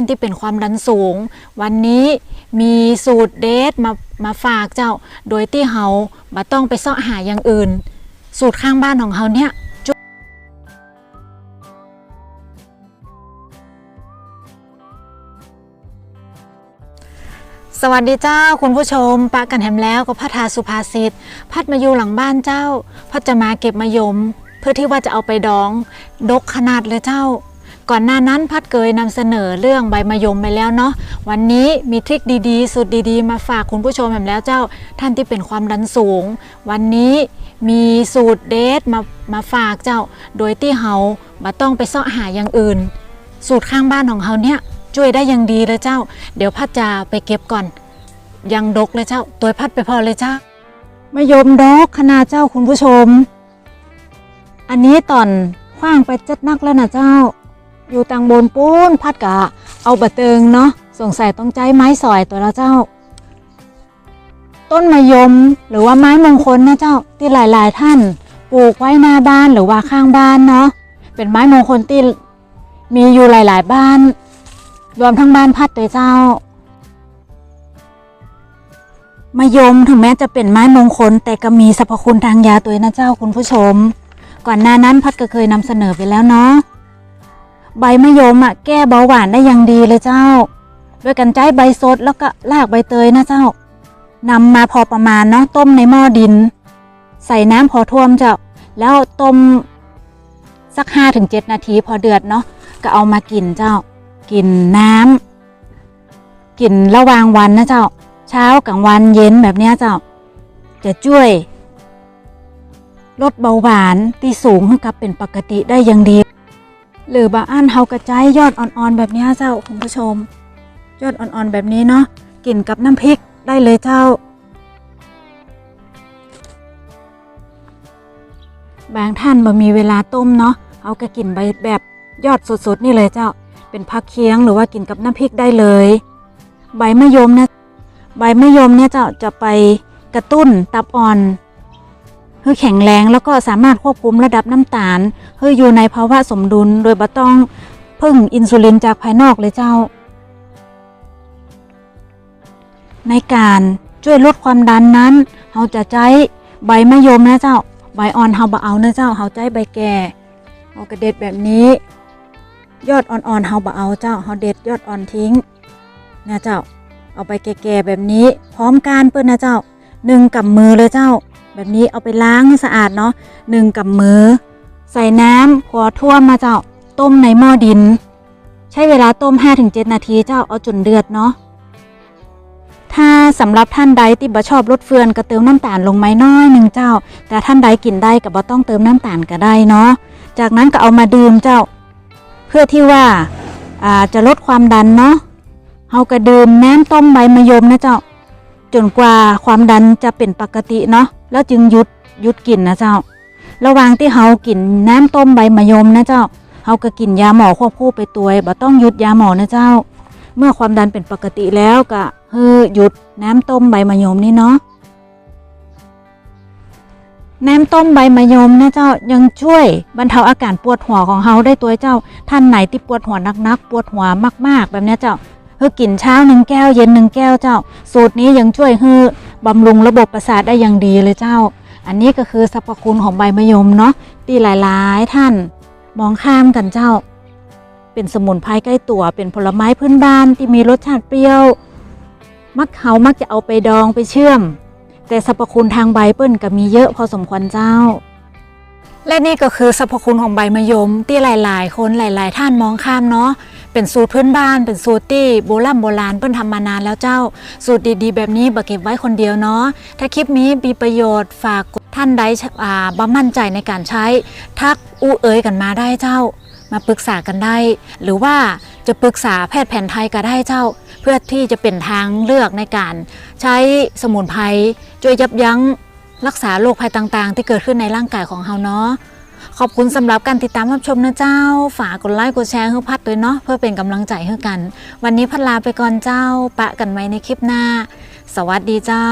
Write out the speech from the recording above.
านที่เป็นความดันสูง วันนี้มีสูตรเดทมามาฝากเจ้า โดยที่เฮาบ่ต้องไปเสาะหาอย่างอื่น สูตรข้างบ้านของเฮาเนี่ยสวัสดีเจ้าคุณผู้ชมปะกันแฮมแล้วก็พัทาสุภาษิตพัดมาอยู่หลังบ้านเจ้า พัดจะมาเก็บมะยม เพื่อที่ว่าจะเอาไปดอง ดกขนาดเลยเจ้า ก่อนหน้านั้นพัดเคยนำเสนอเรื่องใบมะยมไปแล้วเนาะวันนี้มีทริคดีๆสูตรดีๆ มาฝากคุณผู้ชมแหมแล้วเจ้าท่านที่เป็นความดันสูง วันนี้มีสูตรเดทมามาฝากเจ้า โดยที่เฮาบ่ต้องไปเสาะหาอย่างอื่น สูตรข้างบ้านของเฮาเนี่ยช่วยได้อย่างดีเลยเจ้า เดี๋ยวพัดจะไปเก็บก่อน ยังดกเลยเจ้า ตัวพัดไปพอเลยเจ้ามะยมดกขนาดเจ้าคุณผู้ชม อันนี้ตอนขว้างไปจัดนักแล้วนะเจ้า อยู่ตังบนปูนพัดกะ เอาบะเติงเนาะสงสัยต้องใจไม้สอยตัวละเจ้า ต้นมะยมหรือว่าไม้มงคลนะเจ้าที่หลายๆท่านปลูกไว้หน้าบ้านหรือว่าข้างบ้านเนาะเป็นไม้มงคลที่มีอยู่หลาย ๆ บ้าน รวมทั้งบ้านพัดเลยเจ้ามะยมถึงแม้จะเป็นไม้มงคล แต่ก็มีสรรพคุณทางยาตัวนะเจ้าคุณผู้ชม ก่อนหน้านั้นพัดก็เคยนำเสนอไปแล้วเนาะ ใบมะยมอะแก้เบาหวานได้อย่างดีเลยเจ้า ด้วยกันใจใบสดแล้วก็รากใบเตยนะเจ้านำมาพอประมาณเนาะต้มในหม้อดิน ใส่น้ำพอท่วมเจ้า แล้วต้มสักห้าถึงเจ็ดนาทีพอเดือดเนาะก็เอามากินเจ้า กินน้ำกินระหว่างวันนะเจ้า เช้ากลางวันเย็นแบบเนี้ยเจ้า จะช่วย ลดเบาหวานที่สูงให้กับเป็นปกติได้อย่างดี หรือบางอันเฮากระจายยอดอ่อนๆแบบนี้เจ้าคุณผู้ชม ยอดอ่อนๆแบบนี้เนาะกินกับน้ำพริกได้เลยเจ้า บางท่านบ่มีเวลาต้มเนาะเอาก็กินใบแบบยอดสดๆนี่เลยเจ้า เป็นผักเคียงหรือว่ากินกับน้ำพริกได้เลย ใบมะยมเนี่ยใบมะยมเนี่ยจะจะไปกระตุ้นตับอ่อน ให้แข็งแรงแล้วก็สามารถควบคุมระดับน้ำตาลให้อยู่ในภาวะสมดุลโดยบ่ต้องพึ่งอินซูลินจากภายนอกเลยเจ้า ในการช่วยลดความดันนั้นเราจะใช้ใบมะยมนะเจ้า ใบอ่อนเฮาบ่เอานะเจ้าเฮาใช้ใบแก่เอากระเด็ดแบบนี้ ยอดอ่อนๆเฮาบ่เอาเจ้าเฮาเด็ดยอดอ่อนทิ้งนะเจ้า เอาไปแก่ๆแบบนี้ พร้อมการเปิ้นนะเจ้าหนึ่งกับมือเลยเจ้า แบบนี้เอาไปล้างให้สะอาดเนาะหนึ่งกับมือ ใส่น้ำพอท่วมมาเจ้าต้มในหม้อดิน ใช้เวลาต้ม 5-7 นาทีเจ้าเอาจนเดือดเนาะถ้าสำหรับท่านใดที่บ่ชอบรสเฟือนก็เติมน้ำตาลลงไม้น้อยหนึ่งเจ้า แต่ท่านใดกินได้ก็บ่ต้องเติมน้ำตาลก็ได้เนาะจากนั้นก็เอามาดื่มเจ้า เพื่อที่ว่าาจะลดความดันเนาะเฮาก็ดื่มน้ำต้มใบมะยมนะเจ้า จนกว่าความดันจะเป็นปกติเนาะแล้วจึงหยุดหยุดกินนะเจ้า ระหว่างที่เฮากินน้ำต้มใบมะยมนะเจ้าเฮาก็กินยาหมอควบคู่ไปตัวบ่ต้องหยุดยาหมอนะเจ้า เมื่อความดันเป็นปกติแล้วก็เฮ้อหยุดน้ำต้มใบมะยมนี่เนาะน้ำต้มใบมะยมนะเจ้ายังช่วยบรรเทาอาการปวดหัวของเฮาได้ตัวเจ้า ท่านไหนที่ปวดหัวนักๆ ปวดหัวมาก ๆ แบบนี้เจ้า เฮ้อกินเช้าหนึ่งแก้วเย็นหนึ่งแก้วเจ้า สูตรนี้ยังช่วยให้บำรุงระบบประสาทได้อย่างดีเลยเจ้า อันนี้ก็คือสรรพคุณของใบมะยมเนาะที่หลายๆ ท่านมองข้ามกันเจ้า เป็นสมุนไพรใกล้ตัวเป็นผลไม้พื้นบ้านที่มีรสชาติเปรี้ยว มักเขามักจะเอาไปดองไปเชื่อม แต่สรรพคุณทางใบเปิ้นก็มีเยอะพอสมควรเจ้าและนี่ก็คือสรรพคุณของใบมะยมที่หลาย ๆ คนหลาย ๆ ท่านมองข้ามเนาะ เป็นสูตรพื้นบ้าน เป็นสูตรที่โบราณโบราณเปิ้นทำมานานแล้วเจ้า สูตรดีๆ แบบนี้บ่เก็บไว้คนเดียวเนาะถ้าคลิปนี้มีประโยชน์ฝากท่านใดอ่าบ่มั่นใจในการใช้ ทักอู้เอ๋ยกันมาได้เจ้า มาปรึกษากันได้ หรือว่าจะปรึกษาแพทย์แผนไทยก็ได้เจ้า เพื่อที่จะเป็นทางเลือกในการ ใช้สมุนไพรช่วยยับยั้งรักษาโรคภัยต่างๆ ที่เกิดขึ้นในร่างกายของเราเนาะ ขอบคุณสำหรับการติดตามรับชมนะเจ้า ฝากกดไลค์กดแชร์ให้พัดด้วยเนาะเพื่อเป็นกำลังใจให้กัน วันนี้พัดลาไปก่อนเจ้า ปะกันไว้ในคลิปหน้า สวัสดีเจ้า